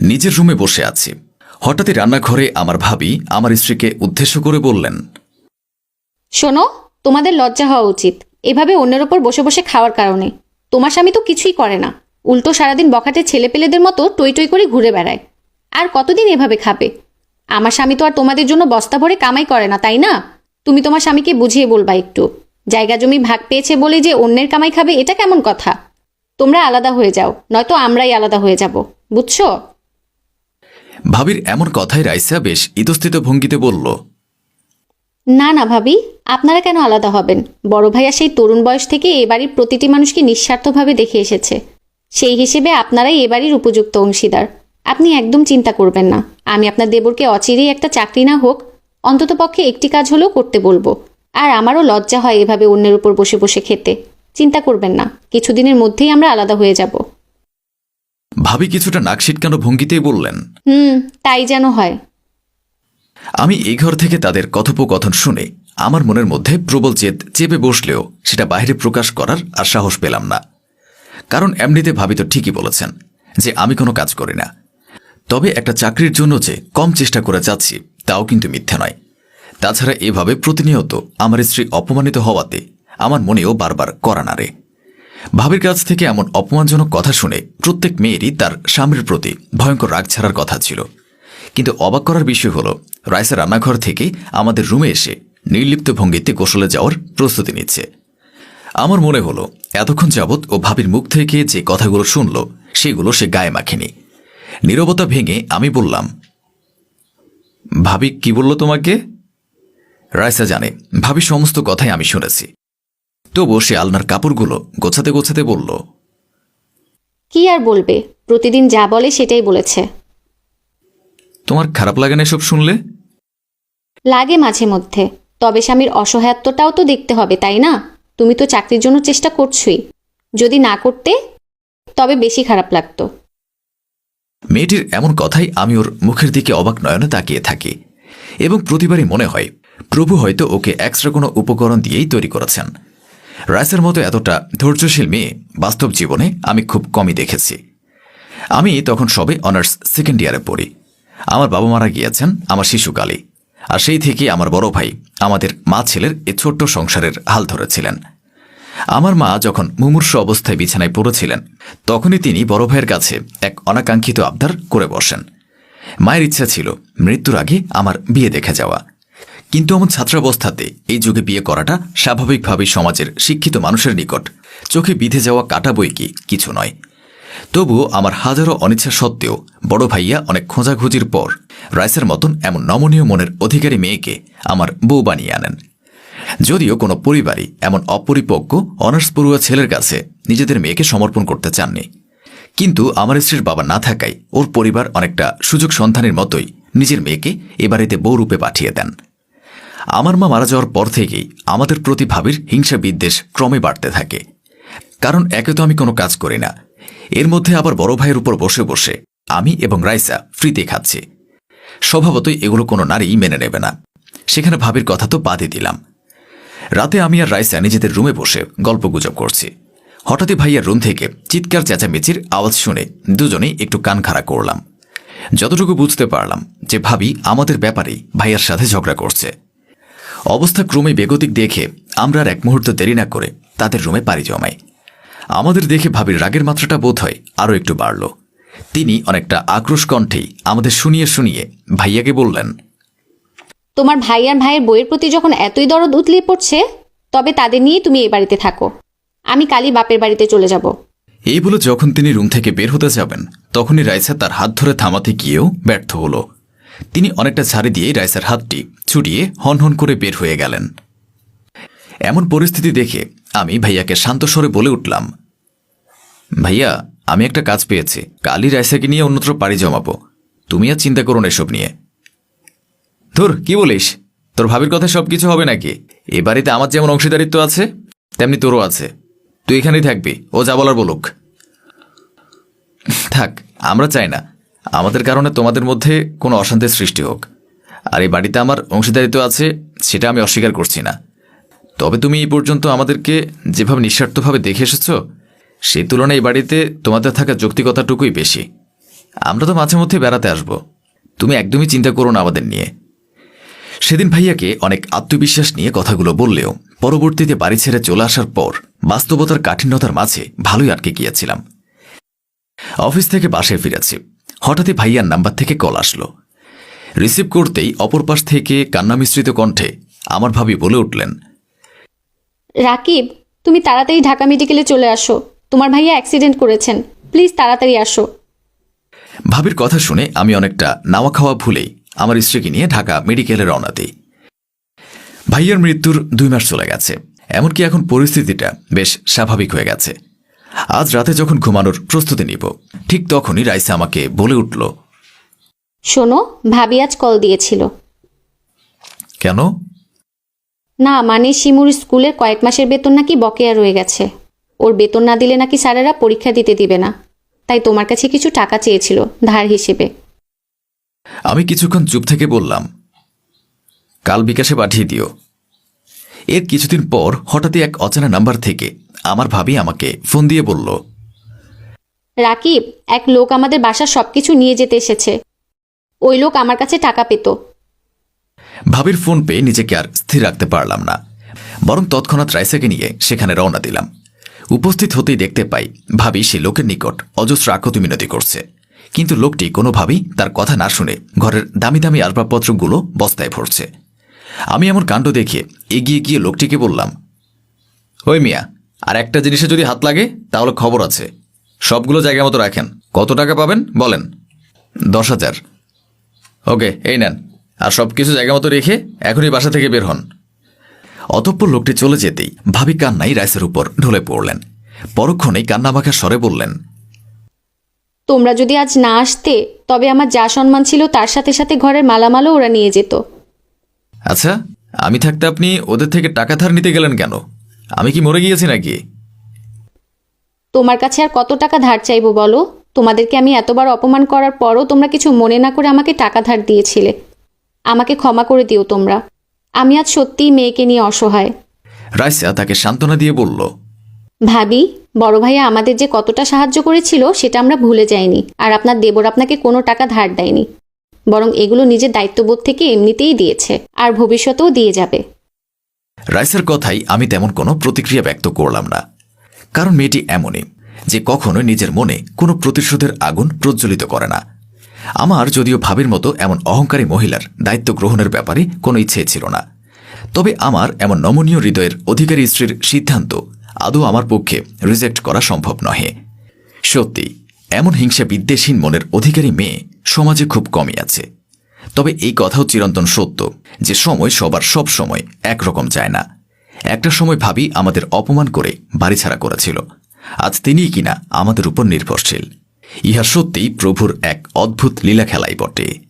নিজের রুমে বসে আছি। হঠাৎই রান্নাঘরে আমার ভাবি আমার স্ত্রীকে উদ্দেশ্য করে বললেন, শোনো, তোমাদের লজ্জা হওয়া উচিত। এভাবে অন্যের ওপর বসে বসে খাওয়ার কারণে। তোমার স্বামী তো কিছুই করে না। উল্টো সারাদিন বখাটে ছেলেপেলেদের মতো টই টই করে ঘুরে বেড়ায়। আর কতদিন এভাবে খাবে? আমার স্বামী তো আর তোমাদের জন্য বস্তা ভরে কামাই করে না, তাই না? তুমি তোমার স্বামীকে বুঝিয়ে বলবা একটু। জায়গা জমি ভাগ পেয়েছে বলে যে অন্যের কামাই খাবে, এটা কেমন কথা? তোমরা আলাদা হয়ে যাও, নয়তো আমরাই আলাদা হয়ে যাব। বুঝছ? ভাবির এমন কথায় রাইসা বেশ ইতস্থিত ভঙ্গিতে বলল, না না, ভাবি, আপনারা কেন আলাদা হবেন? বড় ভাইয়া সেই তরুণ বয়স থেকে এ বাড়ির প্রতিটি মানুষকে নিঃস্বার্থভাবে দেখে এসেছে। সেই হিসেবে আপনারাই এ বাড়ির উপযুক্ত অংশীদার। আপনি একদম চিন্তা করবেন না। আমি আপনার দেবরকে অচিরেই একটা চাকরি না হোক, অন্তত পক্ষে একটি কাজ হলেও করতে বলব। আর আমারও লজ্জা হয় এভাবে অন্যের উপর বসে বসে খেতে। চিন্তা করবেন না, কিছুদিনের মধ্যেই আমরা আলাদা হয়ে যাব। ভাবি কিছুটা নাক সিটকানো ভঙ্গিতেই বললেন? হুম তাই যেন হয়। আমি এই ঘর থেকে তাদের কথোপকথন শুনে আমার মনের মধ্যে প্রবল চেত চেপে বসলেও সেটা বাইরে প্রকাশ করার আর সাহস পেলাম না। কারণ এমনিতে ভাবি তো ঠিকই বলেছেন যে আমি কোনো কাজ করি না। তবে একটা চাকরির জন্য যে কম চেষ্টা করে যাচ্ছি তাও কিন্তু মিথ্যে নয়। তাছাড়া এভাবে প্রতিনিয়ত আমার স্ত্রী অপমানিত হওয়াতে আমার মনেও বারবার করা নাড়ে। ভাবির কাছ থেকে এমন অপমানজনক কথা শুনে প্রত্যেক মেয়েরই তার স্বামীর প্রতি ভয়ঙ্কর রাগ ছাড়ার কথা ছিল। কিন্তু অবাক করার বিষয় হলো, রাইসা রান্নাঘর থেকে আমাদের রুমে এসে নির্লিপ্ত ভঙ্গিতে গোসলে যাওয়ার প্রস্তুতি নিচ্ছে। আমার মনে হলো, এতক্ষণ যাবৎ ও ভাবির মুখ থেকে যে কথাগুলো শুনল, সেগুলো সে গায়ে মাখেনি। নীরবতা ভেঙে আমি বললাম, ভাবি, কি বলল তোমাকে? রাইসা জানে ভাবি সমস্ত কথাই আমি শুনেছি। তবুও সে আলনার কাপড়গুলো গোছাতে গোছাতে বলল কি আর বলবে? প্রতিদিন যা বলে সেটাই বলেছে। তোমার খারাপ লাগে না এসব শুনলে? লাগে মাঝে মধ্যে। তবে স্বামীর অসহায়ত্বটাও তো দেখতে হবে তাই না? তুমি তো চাকরির জন্য চেষ্টা করছোই। যদি না করতে তবে বেশি খারাপ লাগতো। মেয়েটির এমন কথাই আমি ওর মুখের দিকে অবাক নয়নে তাকিয়ে থাকি। এবং প্রতিবারই মনে হয় প্রভু হয়তো ওকে এক্সট্রা কোনো উপকরণ দিয়েই তৈরি করেছেন। রাইসের মতো এতটা ধৈর্যশীল মেয়ে বাস্তব জীবনে আমি খুব কমই দেখেছি। আমি তখন সবে অনার্স সেকেন্ড ইয়ারে পড়ি। আমার বাবা মারা গিয়েছেন আমার শিশুকালে আর সেই থেকে আমার বড় ভাই আমাদের মা ছেলের এ ছোট্ট সংসারের হাল ধরেছিলেন। আমার মা যখন মুমূর্ষ অবস্থায় বিছানায় পড়েছিলেন, তখনই তিনি বড় ভাইয়ের কাছে এক অনাকাঙ্ক্ষিত আবদার করে বসেন। মায়ের ইচ্ছা ছিল, মৃত্যুর আগে আমার বিয়ে দেখে যাওয়া। কিন্তু আমার ছাত্রাবস্থাতে এই যুগে বিয়ে করাটা স্বাভাবিকভাবেই সমাজের শিক্ষিত মানুষের নিকট। চোখে বিধে যাওয়া কাটা বই কি কিছু নয়। তবুও আমার হাজারো অনিচ্ছা সত্ত্বেও বড় ভাইয়া অনেক খোঁজাখুঁজির পর রাইসের মতন এমন নমনীয় মনের অধিকারী মেয়েকে আমার বউ বানিয়ে আনেন। যদিও কোনো পরিবারই এমন অপরিপক্ক অনার্স পড়ুয়া ছেলের কাছে নিজেদের মেয়েকে সমর্পণ করতে চাননি। কিন্তু আমার স্ত্রীর বাবা না থাকায় ওর পরিবার অনেকটা সুযোগ সন্ধানের মতোই নিজের মেয়েকে এ বাড়িতে বউরূপে পাঠিয়ে দেন। আমার মা মারা যাওয়ার পর থেকেই আমাদের প্রতি ভাবির হিংসা বিদ্বেষ ক্রমে বাড়তে থাকে। কারণ একে তো আমি কোনো কাজ করি না। এর মধ্যে আবার বড় ভাইয়ের উপর বসে বসে আমি এবং রাইসা ফ্রিতে খাচ্ছি। স্বভাবতই এগুলো কোনো নারী মেনে নেবে না। সেখানে ভাবির কথা তো বাদই দিলাম। রাতে আমি আর রাইসা নিজেদের রুমে বসে গল্পগুজব করছি। হঠাৎই ভাইয়ার রুম থেকে চিৎকার, চেঁচামেচির আওয়াজ শুনে দুজনেই একটু কান খাড়া করলাম। যতটুকু বুঝতে পারলাম যে ভাবি আমাদের ব্যাপারেই ভাইয়ার সাথে ঝগড়া করছে। অবস্থা ক্রমে বেগতিক দেখে আমরা আর এক মুহূর্ত দেরি না করে তাদের রুমে পাড়ি জমাই। আমাদের দেখে ভাবির রাগের মাত্রাটা বোধ হয় আরও একটু বাড়ল। তিনি অনেকটা আক্রোশ কণ্ঠেই আমাদের শুনিয়ে শুনিয়ে ভাইয়াকে বললেন তোমার ভাই আর ভাইয়ের বইয়ের প্রতি যখন এতই দরদ উতলিয়ে পড়ছে তবে তাদের নিয়ে তুমি এই বাড়িতে থাকো। আমি কালই বাপের বাড়িতে চলে যাব। এই বলে যখন তিনি রুম থেকে বের হতে যাবেন তখনই রাইসা তার হাত ধরে থামাতে গিয়েও ব্যর্থ হল। তিনি অনেকটা ছাড়ি দিয়ে রাইসার হাতটি ছুটিয়ে হনহন করে বের হয়ে গেলেন। এমন পরিস্থিতি দেখে আমি ভাইয়াকে শান্ত স্বরে বলে উঠলাম, ভাইয়া, আমি একটা কাজ পেয়েছি। কালই রাইসাকে নিয়ে অন্যত্র পাড়ি জমাবো। তুমি আর চিন্তা করো না এসব নিয়ে। ধুর, কি বলিস? তোর ভাবির কথা সব কিছু হবে নাকি? এ বাড়িতে আমার যেমন অংশীদারিত্ব আছে, তেমনি তোরও আছে। তুই এখানেই থাকবি, ও যা বলার বলুক। থাক, আমরা চাই না। আমাদের কারণে তোমাদের মধ্যে কোনো অশান্তির সৃষ্টি হোক। আর এই বাড়িতে আমার অংশীদারিত্ব আছে, সেটা আমি অস্বীকার করছি না। তবে তুমি এই পর্যন্ত আমাদেরকে যেভাবে নিঃস্বার্থভাবে দেখে এসেছ সেই তুলনায় এই বাড়িতে তোমাদের থাকা যৌক্তিকতাটুকুই বেশি। আমরা তো মাঝে মধ্যে বেড়াতে আসব। তুমি একদমই চিন্তা করো না আমাদের নিয়ে। সেদিন ভাইয়াকে অনেক আত্মবিশ্বাস নিয়ে কথাগুলো বললেও, পরবর্তীতে বাড়ি ছেড়ে চলে আসার পর বাস্তবতার কাঠিন্যতার মাঝে ভালোই আটকে গিয়েছিলাম। অফিস থেকে বাসায় ফিরেছি। হঠাৎই ভাইয়ার নাম্বার থেকে কল আসলো। রিসিভ করতেই অপর পাশ থেকে কান্না মিশ্রিত কণ্ঠে আমার ভাবি বলে উঠলেন রাকিব তুমি তাড়াতাড়ি ঢাকা মেডিকেলে চলে আসো। তোমার ভাইয়া অ্যাক্সিডেন্ট করেছেন। প্লিজ তাড়াতাড়ি আসো। ভাবির কথা শুনে আমি অনেকটা নাওয়া খাওয়া ভুলেই আমার স্ত্রীকে নিয়ে ঢাকা মেডিকেলে রওনা দিই। ভাইয়ার মৃত্যুর দুই মাস চলে গেছে। এমনকি এখন পরিস্থিতিটা বেশ স্বাভাবিক হয়ে গেছে। আজ রাতে যখন ঘুমানোর প্রস্তুতি নিব ঠিক তখনই রাইসা আমাকে বলে উঠল শোনো ভাবি আজ কল দিয়েছিল। কেন? না মানে শিমুর স্কুলের কয়েক মাসের বেতন নাকি বকেয়া রয়ে গেছে। ওর বেতন না দিলে নাকি স্যারেরা পরীক্ষা দিতে দিবে না। তাই তোমার কাছে কিছু টাকা চেয়েছিল ধার হিসেবে। আমি কিছুক্ষণ চুপ থেকে বললাম কাল বিকাশে পাঠিয়ে দিও। এর কিছুদিন পর হঠাৎই এক অচেনা নাম্বার থেকে আমার ভাবি আমাকে ফোন দিয়ে বলল রাকিব এক লোক আমাদের বাসার সবকিছু নিয়ে যেতে এসেছে। ওই লোক আমার কাছে টাকা পেত। ভাবির ফোন পেয়ে নিজেকে আর স্থির রাখতে পারলাম না। বরং তৎক্ষণাৎ রাইসাকে নিয়ে সেখানে রওনা দিলাম। উপস্থিত হতেই দেখতে পাই ভাবি সে লোকের নিকট অজস্র আকতি মিনতি করছে। কিন্তু লোকটি কোনোভাবেই তার কথা না শুনে ঘরের দামি দামি আসবাবপত্রগুলো বস্তায় ভরছে। আমি এমন কাণ্ড দেখে এগিয়ে গিয়ে লোকটিকে বললাম, ওই মিয়া, আর একটা জিনিসে যদি হাত লাগে, তাহলে খবর আছে। সবগুলো জায়গা মতো রাখেন। কত টাকা পাবেন, বলেন? দশ হাজার। ওকে, এই নেন। আর সব কিছু জায়গা মতো রেখে এখনই বাসা থেকে বের হন। অতঃপর লোকটি চলে যেতেই ভাবি কান্নাই রাইসের উপর ঢলে পড়লেন। পরক্ষণেই কান্নামাখা স্বরে বললেন, তোমরা যদি আজ না আসতে, তবে আমার যা সম্মান ছিল তার সাথে সাথে ঘরের মালামালও ওরা নিয়ে যেত। আচ্ছা আমি থাকতে আপনি ওদের থেকে টাকা ধার নিতে গেলেন কেন? আমি কি মরে গিয়েছি নাকি? তোমার কাছে আর কত টাকা ধার চাইব বলো? তোমাদেরকে আমি এতবার অপমান করার পরও তোমরা কিছু মনে না করে আমাকে টাকা ধার দিয়েছিলে। আমাকে ক্ষমা করে দিও তোমরা। আমি আজ সত্যিই মেয়েকে নিয়ে অসহায়। রাইসা তাকে সান্ত্বনা দিয়ে বলল ভাবি বড় ভাইয়া আমাদের যে কতটা সাহায্য করেছিল সেটা আমরা ভুলে যাইনি আর আপনার দেবর আপনাকে কোনো টাকা ধার দেয়নি। বরং এগুলো নিজের দায়িত্ববোধ থেকে এমনিতেই দিয়েছে, আর ভবিষ্যতেও দিয়ে যাবে। রাইসের কথাই আমি তেমন কোনো প্রতিক্রিয়া ব্যক্ত করলাম না। কারণ মেয়েটি এমনই, যে কখনো নিজের মনে কোনো প্রতিশোধের আগুন প্রজ্বলিত করে না। আমার যদিও ভাবির মতো এমন অহংকারী মহিলার দায়িত্ব গ্রহণের ব্যাপারে কোনো ইচ্ছে ছিল না। তবে আমার এমন নমনীয় হৃদয়ের অধিকারী স্ত্রীর সিদ্ধান্ত আদৌ আমার পক্ষে রিজেক্ট করা সম্ভব নহে। সত্যি এমন হিংসা বিদ্বেষহীন মনের অধিকারী মেয়ে সমাজে খুব কমই আছে। তবে এই কথাও চিরন্তন সত্য যে সময় সবার সব সময় একরকম যায় না। একটা সময় ভাবি আমাদের অপমান করে বাড়িছাড়া করেছিল। আজ তিনিই কিনা আমাদের উপর নির্ভরশীল। ইহা সত্যিই প্রভুর এক অদ্ভুত লীলা খেলাই বটে।